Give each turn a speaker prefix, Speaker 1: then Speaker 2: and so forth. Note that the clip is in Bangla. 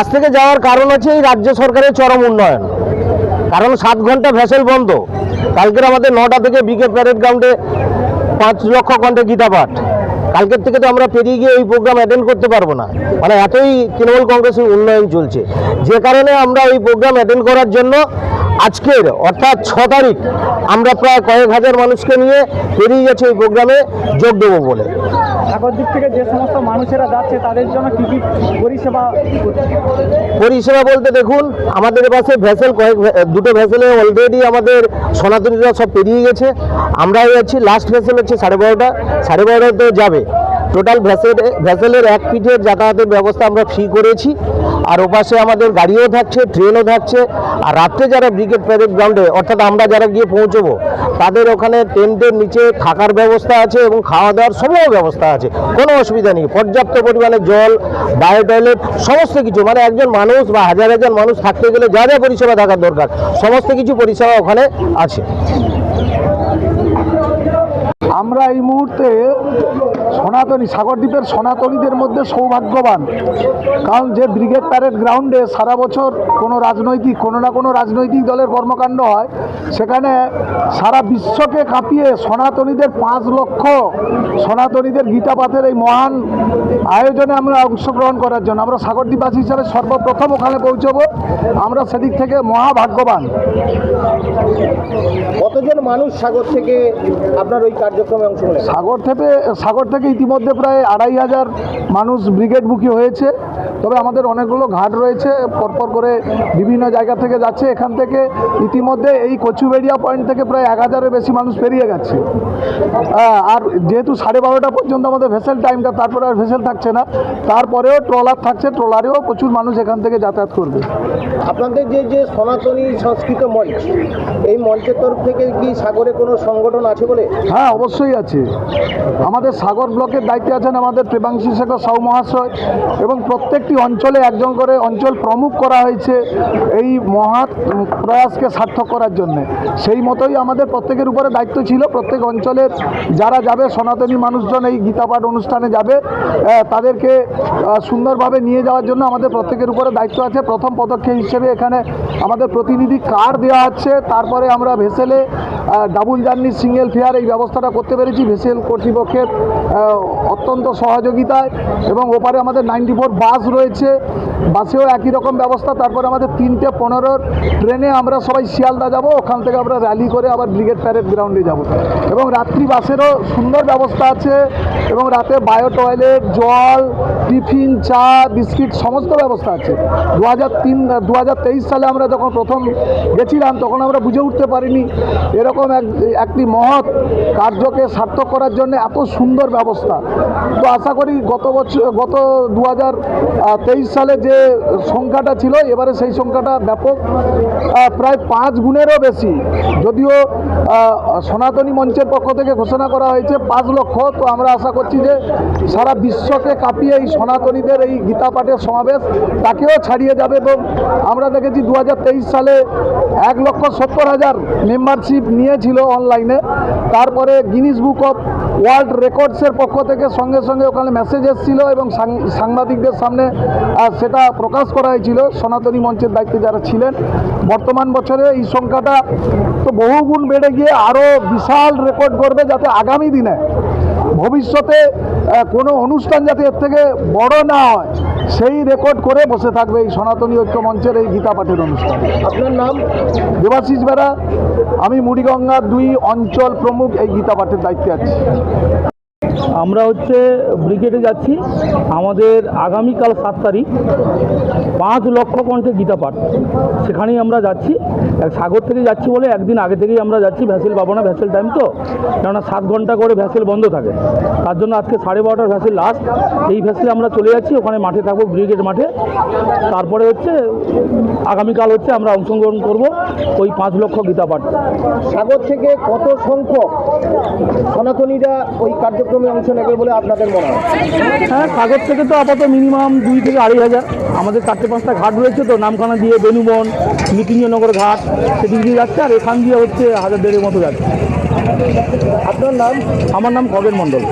Speaker 1: আজ থেকে যাওয়ার কারণ হচ্ছে এই রাজ্য সরকারের চরম উন্নয়ন। কারণ সাত ঘণ্টা ভেসেল বন্ধ। কালকের আমাদের নটা থেকে বিকে প্যারেড গ্রাউন্ডে পাঁচ লক্ষ ঘণ্টা গীতা পাঠ। কালকের থেকে তো আমরা পেরিয়ে গিয়ে এই প্রোগ্রাম অ্যাটেন্ড করতে পারব না। মানে এতই তৃণমূল কংগ্রেসের উন্নয়ন চলছে। যে কারণে আমরা এই প্রোগ্রাম অ্যাটেন্ড করার জন্য আজকের, অর্থাৎ ছ তারিখ, আমরা প্রায় কয়েক হাজার মানুষকে নিয়ে পেরিয়ে গেছে এই প্রোগ্রামে যোগ দেবো বলে।
Speaker 2: সাগর দিক থেকে যে সমস্ত মানুষেরা যাচ্ছে, তাদের জন্য কি কি পরিষেবা
Speaker 1: পরিষেবা বলতে দেখুন, আমাদের পাশে ভেসেল কয়েক দুটো ভেসেলে অলরেডি আমাদের সনাতনীরা সব পেরিয়ে গেছে। আমরাই যাচ্ছি লাস্ট ভেসেল হচ্ছে সাড়ে বারোটা। সাড়ে বারোটাতে যাবে। টোটাল ভেসেল ভেসেলের এক পিঠের যাতায়াতের ব্যবস্থা আমরা ফ্রি করেছি। আর ওপাশে আমাদের গাড়িও থাকছে ট্রেনও থাকছে। আর রাত্রে যারা ব্রিগেড প্যারেড গ্রাউন্ডে অর্থাৎ আমরা যারা গিয়ে পৌঁছবো, তাদের ওখানে টেন্টের নিচে থাকার ব্যবস্থা আছে এবং খাওয়া দাওয়ার সময় ব্যবস্থা আছে। কোনো অসুবিধা নেই। পর্যাপ্ত পরিমাণে জল বায়ো টয়লেট সমস্ত কিছু। মানে একজন মানুষ বা হাজার হাজার মানুষ থাকতে গেলে যা যা পরিষেবা থাকার দরকার, সমস্ত কিছু পরিষেবা ওখানে আছে।
Speaker 3: আমরা এই মুহূর্তে সনাতনী, সাগরদ্বীপের সনাতনীদের মধ্যে সৌভাগ্যবান। কারণ যে ব্রিগেড প্যারেড গ্রাউন্ডে সারা বছর কোনো রাজনৈতিক, কোনো না কোনো রাজনৈতিক দলের কর্মকাণ্ড হয়, সেখানে সারা বিশ্বকে কাঁপিয়ে সনাতনীদের পাঁচ লক্ষ সনাতনীদের গীতাপাঠের এই মহান আয়োজনে আমরা অংশগ্রহণ করার জন্য, আমরা সাগরদ্বীপবাসী হিসাবে সর্বপ্রথম ওখানে পৌঁছবো। আমরা সেদিক থেকে মহাভাগ্যবান।
Speaker 1: কতজন মানুষ সাগর থেকে আপনার ওই কার্যক্রমে
Speaker 3: সাগর থেকে সাগর থেকে ইতিমধ্যে প্রায় আড়াই হাজার মানুষ ব্রিগেডমুখী হয়েছে। তবে আমাদের অনেকগুলো ঘাট রয়েছে পরপর করে বিভিন্ন জায়গা থেকে যাচ্ছে। এখান থেকে ইতিমধ্যে এই কচুবেড়িয়া পয়েন্ট থেকে প্রায় এক হাজারের বেশি মানুষ পেরিয়ে গেছে। আর যেহেতু সাড়ে বারোটা পর্যন্ত আমাদের ভেসেল টাইমটা তারপরে আর ভেসেল থাকছে না। তারপরেও ট্রলার থাকছে ট্রলারেও প্রচুর মানুষ এখান থেকে যাতায়াত করবে।
Speaker 1: আপনাদের যে যে সনাতনী সংস্কৃত মঞ্চ এই মঞ্চের তরফ থেকে কি সাগরে কোনো সংগঠন আছে বলে?
Speaker 3: হ্যাঁ অবশ্যই আছে। আমাদের সাগর ব্লকের দায়িত্বে আছেন আমাদের প্রেমাংশী শেখর সাউ মহাশয় এবং প্রত্যেকটি অঞ্চলে একজন করে অঞ্চল প্রমুখ করা হয়েছে এই মহৎ প্রয়াসকে সার্থক করার জন্য। সেই মতোই আমাদের প্রত্যেকের উপরে দায়িত্ব ছিল, প্রত্যেক অঞ্চলের যারা যাবে, সনাতনী মানুষজন এই গীতাপাঠ অনুষ্ঠানে যাবে তাদেরকে সুন্দরভাবে নিয়ে যাওয়ার জন্য আমাদের প্রত্যেকের উপরে দায়িত্ব আছে। প্রথম পদক্ষেপ হিসেবে এখানে আমাদের প্রতিনিধি কার দেওয়া হচ্ছে তারপরে আমরা ভেসেলে ডাবল জার্নি সিঙ্গেল ফেয়ার এই ব্যবস্থাটা করতে পেরেছি। ভেসেল কর্তৃপক্ষের অত্যন্ত সহযোগিতায় এবং ওপারে আমাদের নাইনটি ফোর বাস রয়েছে। বাসেও একই রকম ব্যবস্থা, তারপরে আমাদের তিনটে পনেরোর ট্রেনে আমরা সবাই শিয়ালদা যাব, ওখান থেকে আমরা র্যালি করে আবার ব্রিগেড প্যারেড গ্রাউন্ডে যাব। এবং রাত্রি বাসেরও সুন্দর ব্যবস্থা আছে, এবং রাতে বায়ো টয়লেট, জল, টিফিন, চা, বিস্কিট, সমস্ত ব্যবস্থা আছে। দু হাজার তিন দু হাজার তেইশ সালে আমরা যখন প্রথম গেছিলাম, তখন আমরা বুঝে উঠতে পারিনি এরকম এক, একটি মহৎ কার্যকে সার্থক করার জন্য এত সুন্দর ব্যবস্থা। তো আশা করি গত বছর, গত দু হাজার তেইশ সালে যে সংখ্যাটা ছিল, এবারে সেই সংখ্যাটা ব্যাপক প্রায় পাঁচ গুণেরও বেশি। যদিও সনাতনী মঞ্চের পক্ষ থেকে ঘোষণা করা হয়েছে পাঁচ লক্ষ, তো আমরা আশা করছি যে সারা বিশ্বকে কাঁপিয়ে এই সনাতনীদের এই গীতা পাঠের সমাবেশ তাকেও ছাড়িয়ে যাবে এবং আমরা দেখেছি দু হাজার তেইশ সালে এক লক্ষ সত্তর হাজার মেম্বারশিপ নিয়েছিল অনলাইনে তারপরে গিনিস বুক অফ ওয়ার্ল্ড রেকর্ডসের পক্ষ থেকে সঙ্গে সঙ্গে ওখানে মেসেজ এসেছিল এবং সাংবাদিকদের সামনে সেটা প্রকাশ করা হয়েছিল। সনাতনী মঞ্চের দায়িত্বে যারা ছিলেন। বর্তমান বছরে এই সংখ্যাটা তো বহুগুণ বেড়ে গিয়ে আরও বিশাল রেকর্ড করবে যাতে আগামী দিনে। ভবিষ্যতে কোনো অনুষ্ঠান যাতে এর থেকে বড় না হয়। সেই রেকর্ড করে বসে থাকবে এই সনাতনী ঐক্য মঞ্চের এই গীতা পাঠের অনুষ্ঠান।
Speaker 1: আপনার নাম?
Speaker 3: দেবাশিস বেড়া আমি মুড়িগঙ্গা দুই অঞ্চল প্রমুখ এই গীতা পাঠের দায়িত্বে আছি।
Speaker 4: আমরা হচ্ছে ব্রিগেডে যাচ্ছি। আমাদের আগামীকাল সাত তারিখ পাঁচ লক্ষ কণ্ঠে গীতা পাঠ। সেখানেই আমরা যাচ্ছি। সাগর থেকে যাচ্ছি বলে একদিন আগে থেকেই আমরা যাচ্ছি ভ্যাসেল পাবো না, ভ্যাসেল টাইম তো। কেননা সাত ঘণ্টা করে ভ্যাসেল বন্ধ থাকে। তার জন্য আজকে সাড়ে বারোটার ভ্যাসেল লাস্ট এই ভ্যাসেলে আমরা চলে যাচ্ছি, ওখানে মাঠে থাকব, ব্রিগেড মাঠে। তারপরে হচ্ছে আগামীকাল হচ্ছে আমরা অংশগ্রহণ করব ওই পাঁচ লক্ষ গীতা পাঠ।
Speaker 1: সাগর থেকে কত সংখ্যক? সনাতনীরা ওই কার্যক্রমে অংশ নেবে বলে আপনাদের মনে হয়?
Speaker 4: হ্যাঁ সাগর থেকে তো আপাতত মিনিমাম দুই থেকে আড়াই হাজার। আমাদের চারটে পাঁচটা ঘাট রয়েছে তো নামখানা দিয়ে বেনুবন মৃত্যুঞ্জয়নগর ঘাট সেদিক দিয়ে যাচ্ছে আর এখান দিয়ে হচ্ছে হাজার দেড়ের মতো যাচ্ছে।
Speaker 1: আপনার নাম?
Speaker 4: আমার নাম খগেন মণ্ডল।